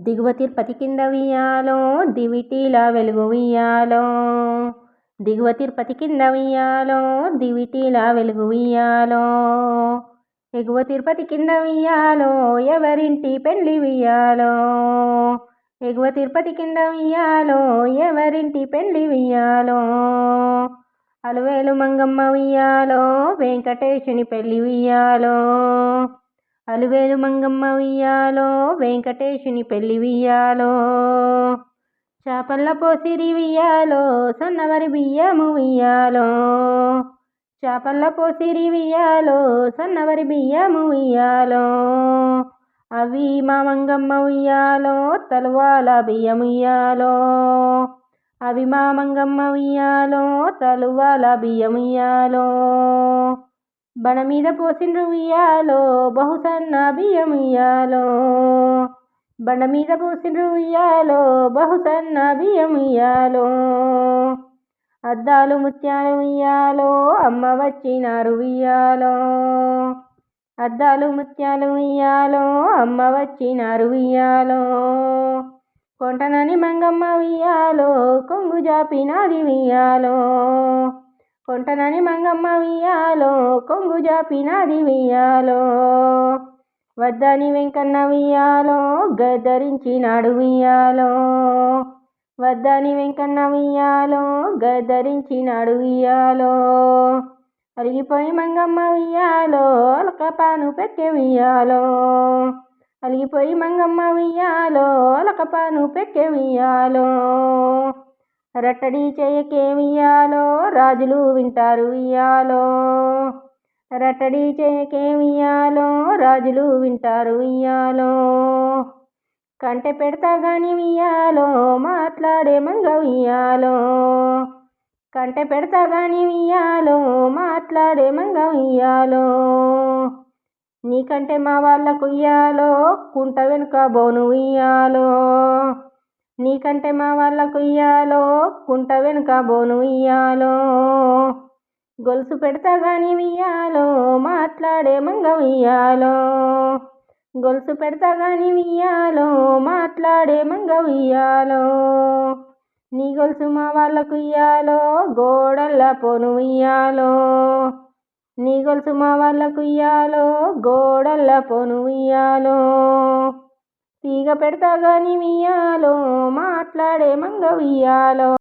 దిగువ తిరుపతి కింద వియ్యాలో దివిటీల వెలుగు వియాలో దిగువ తిరుపతి కింద వియ్యాలో దివిటీల వెలుగు వియాలో ఎగువ తిరుపతి కింద వియ్యాలో ఎవరింటి పెళ్ళి వియాలో ఎగువ తిరుపతి కింద వియ్యాలో ఎవరింటి పెళ్ళి వియాలో అలవేలు మంగమ్మ వియాలో వెంకటేశుని పెళ్ళి వియాలో అలువేలు మంగమ్మ వియ్యాలో వెంకటేశుని పెళ్ళి వియ్యాలో చేపల్ల పోసిరి వియ్యాలో సన్నవరి బియ్యము వియ్యాలో చేపల్ల పోసిరి వియ్యాలో సన్నవరి బియ్యము వియ్యాలో అవి మా మంగమ్మ ఉయ్యాలో తలువాల బియ్యముయ్యాలో అవి మా మంగమ్మ ఉయ్యాలో తలువాల బియ్యముయ్యాలో బణ మీద పోసిండ్రు ఉయ్యాలో బహుసన్న బియ్యం ఉయ్యాలో. బండ మీద పోసిండ్రు ఉయ్యాలో బహుసన్న బియ్యం ఉయ్యాలో. అద్దాలు ముత్యాలు ఉయ్యాలో అమ్మ వచ్చినారు ఉయ్యాలో. అద్దాలు ముత్యాలు ఉయ్యాలో అమ్మ వచ్చినారు ఉయ్యాలో. కొంటనని మంగమ్మ ఉయ్యాలో కొంగు జాపినాది ఉయ్యాలో. కొంటనని మంగమ్మ వియ్యాలో కొంగు జాపినాది వియ్యాలో. వద్దని వెంకన్న వియ్యాలో గద్దరించినాడు వియ్యాలో. వద్దని వెంకన్న వియ్యాలో గద్దరించినాడు వియ్యాలో. అలిగిపోయి మంగమ్మ వియ్యాలో అలకపాను పెక్కె వియ్యాలో. అలిగిపోయి మంగమ్మ వియ్యాలో అలకపాను పెక్కె వియ్యాలో. రట్టడి చేయకేమియాలో రాజులు వింటారు ఇయ్యాలో. రట్టడి చేయకేమియాలో రాజులు వింటారు ఇయ్యాలో. కంటె పెడతా గాని వియ్యాలో మాట్లాడే మంగ వియ్యాలో కంటె పెడతా గాని వియ్యాలో మాట్లాడే మంగ వియ్యాలో నీకంటే మా వాళ్ళకు ఇయ్యాలో? కుంట వెనుక బోను ఇయ్యాలో. నీకంటే మా వాళ్ళకు ఇయ్యాలో కుంట వెనుక బోను ఇయ్యాలో. గొలుసు పెడతా గాని ఇయ్యాలో మాట్లాడే మంగం ఇయ్యాలో. గొలుసు పెడతా గాని ఇయ్యాలో మాట్లాడే మంగం ఇయ్యాలో. నీ గొలుసు మా వాళ్ళకు ఇయ్యాలో గోడల్లా పోను ఇయ్యాలో. నీ గొలుసు మా వాళ్ళకు ఇయ్యాలో గోడల్లా పోను ఇయ్యాలో. తీగ పెడతా గాని మియాలో మాట్లాడే మంగ ఉయ్యాలో